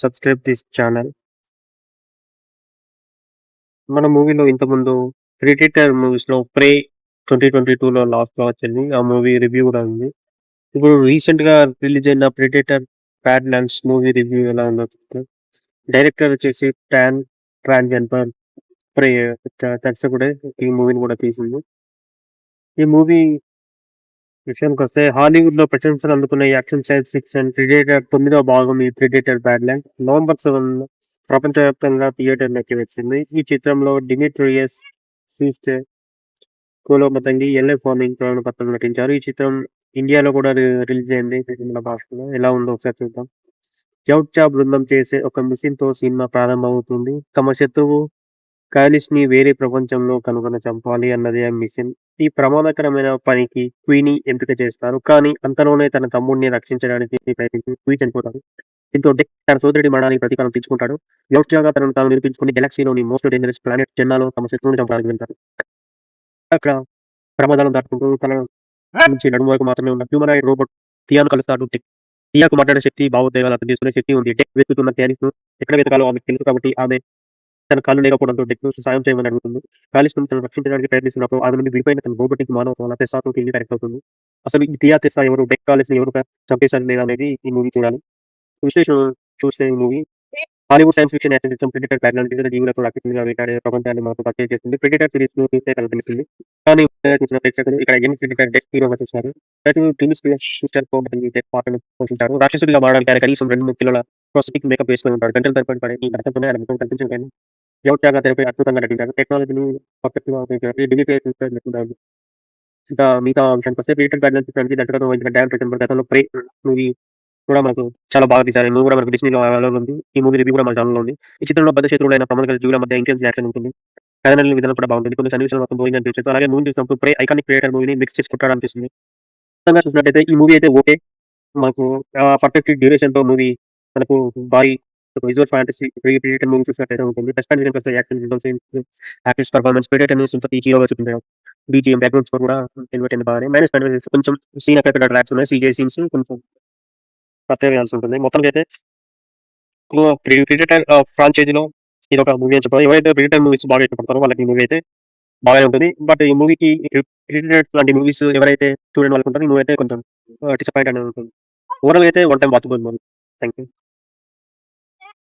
Subscribe this channel మన మూవీలో ఇంతకుముందు 'ప్రెడేటర్' మూవీస్‌లో 'ప్రే' 2022లో లాస్ట్‌లో వచ్చింది. ఆ మూవీ రివ్యూ కూడా ఉంది. ఇప్పుడు రీసెంట్‌గా రిలీజ్ అయిన Predator Badlands movie review ఎలా ఉందో డైరెక్టర్ వచ్చేసి టాన్ జన్పర్ ప్రే దర్శకుడే ఈ మూవీని కూడా తీసింది. ఈ మూవీ విషయం వస్తే హాలీవుడ్లో ప్రశంసలు అందుకున్న యాక్షన్ సైన్స్ ఫిక్షన్ క్రిడేటర్ తొమ్మిదో భాగం ఈ Predator Bad Land November seven ప్రపంచవ్యాప్తంగా థియేటర్‌లోకి వచ్చింది. ఈ చిత్రంలో డిమిట్రియస్ సీస్టే, కోలో మతంగి, ఎల్ఏ ఫార్మింగ్ ప్రధాన నటించారు. ఈ చిత్రం ఇండియాలో కూడా రిలీజ్ అయింది మన భాషలో. ఎలా ఉందో ఒకసారి చూద్దాం. యౌచా బృందం చేసే ఒక మిషన్‌తో సినిమా ప్రారంభమవుతుంది. తమ శత్రువు కైలిష్‌ని వేరే ప్రపంచంలో కనుగొన చంపాలి అన్నది ఆ మిషన్. ఈ ప్రమాదకరమైన పనికి క్వీని ఎంపిక చేస్తారు. కానీ అంతలోనే తన తమ్ముడిని రక్షించడానికి ప్రయత్నించి క్వీ చనిపోతాడు. దీంతో డెక్ తన సోదరుడి మరణానికి ప్రతీకారం తీర్చుకుంటాడు. యౌచాగా తనను తాను నిరూపించుకొని గెలాక్సీలోని మోస్ట్ డేంజరస్ ప్లానెట్ జెన్నాలో తమ శత్రువుని చంపడానికి వెళ్తారు. అక్కడ ప్రమాదాలను దాటుకుంటూ తన నుంచి నడుము వరకు మాత్రమే ఉన్న హ్యూమనాయిడ్ రోబోట్ థియాను కలుస్తాడు డెక్. థియాకు మాట్లాడే శక్తి, భావోద్వేగాలు అర్థం చేసుకునే శక్తి ఉంది. డెక్ వెతుకుతున్న క్యాలిస్‌ను ఎక్కడ వెతకాలో ఆమెకు తెలుసు కాబట్టి ఆమె తన కాళ్ళు లేకపోవడంతో డెక్‌ను సాయం చేయమని అడుగుతుంది. కాలిస్‌ను తను రక్షించడానికి ప్రయత్నిస్తున్నప్పుడు ఆమె నుండి విడిపోయిన తన రోబోటిక్ మానవ తెస్సాతో తిరిగి కనెక్ట్ అవుతుంది. అసలు ఈ థియా తెస్సా ఎవరు? డెక్ కాలిస్‌ని ఎవరు చంపేశారు లేదా అనేది ఈ మూవీ చూడాలి. విశ్లేషణ చూస్తే ఈ movie Hollywood science fiction action చిత్రం 'ప్రెడేటర్ జీవులతో రాక్షసులుగా వేటాడే ప్రపంచాన్ని మనకు పరిచయం చేస్తుంది. 'ప్రెడేటర్' సిరీస్‌ను చూస్తే కనిపిస్తుంది కానీ చూసిన ప్రేక్షకులు ఇక్కడ ఎన్ని ప్రెడేటర్ డెక్ హీరోగా చూస్తారు. ప్రతి Dimitrius Schuster Koloamatangi Dek పాత్రను పోషించారు. రాక్షసుడిగా మారడానికి ఆయన కనీసం 2, 3 కిలోల ప్రాస్థెటిక్ మేకప్ వేసుకుని ఉంటాడు. గంటల తరబడి పడే ఈ నరకంతోనే ఆయన ముఖం కనిపించదు కానీ యౌచాగా తెరపై అద్భుతంగా నటించారు. టెక్నాలజీని పర్ఫెక్ట్‌గా ఉపయోగించారు. డిమిట్రియస్ సిస్టర్ ఇంకా మిగతా విషయానికొస్తే 'ప్రెడేటర్ బ్యాడ్‌లాండ్స్' చిత్రానికి దర్శకత్వం వహించిన డాన్ ట్రాంజెన్బర్గ్ గతంలో 'ప్రే' మూవీ కూడా మనకు చాలా బాగా తీశారు. మూవీ కూడా మనకు డిస్నీలో అవైలబుల్ ఉంది. ఈ మూవీ రివ్యూ కూడా మన ఛానల్లో ఉంది. ఈ చిత్రంలో బద్ద శత్రువులు అయిన ప్రమాదకర జీవుల మధ్య ఇంటెన్స్ యాక్షన్ ఉంటుంది. కథనల విధానం కూడా బాగుంటుంది. కొన్ని సన్నివేశాలు మొత్తం బోరింగ్ అనిపించచ్చు. అలాగే మూవీ చూసినప్పుడు 'ప్రే' ఐకానిక్ క్రియేటర్ మూవీని మిక్స్ చేసి కొట్టాలనిపిస్తుంది. మొత్తంగా చూసినట్టయితే ఈ మూవీ అయితే ఓకే. మనకు పర్ఫెక్ట్ డ్యూరేషన్‌తో మూవీ మనకు భారీ విజువల్ ఫ్యాంటసీ 'ప్రెడేటర్' మూవీ చూసినట్టయితే ఉంటుంది. ప్లస్ పాయింట్ విషయానికొస్తే యాక్షన్, సీన్స్, యాక్టర్స్ పర్ఫార్మెన్స్ 'ప్రెడేటర్'ని సింపతి హీరోగా చూపించారు. బీజిఎం బ్యాక్‌గ్రౌండ్ స్కోర్ కూడా ఎలివేట్ అయింది బాగానే. మైనస్ పాయింట్ కొంచెం సీన్ అక్కడక్కడ ట్రాక్స్ ఉన్నాయి. సీజే సీన్స్ కొంచెం ప్రత్యేక వేయాల్సి ఉంటుంది. మొత్తం అయితే ప్రె ఫ్రాంచైజీలో ఇది ఒక మూవీ అని చెప్పాలి. ఎవరైతే 'ప్రెడేటర్' మూవీస్ బాగా ఇష్టపడతారో వాళ్ళకి మూవీ అయితే బాగానే ఉంటుంది. బట్ ఈ మూవీకి 'ప్రెడేటర్' లాంటి మూవీస్ ఎవరైతే చూడని వాళ్ళకుంటారో ఈ మూవీ అయితే కొంచెం డిసప్పాయింట్ అనేది ఉంటుంది. ఓవరాల్ అయితే one time watchable movie. Thank you.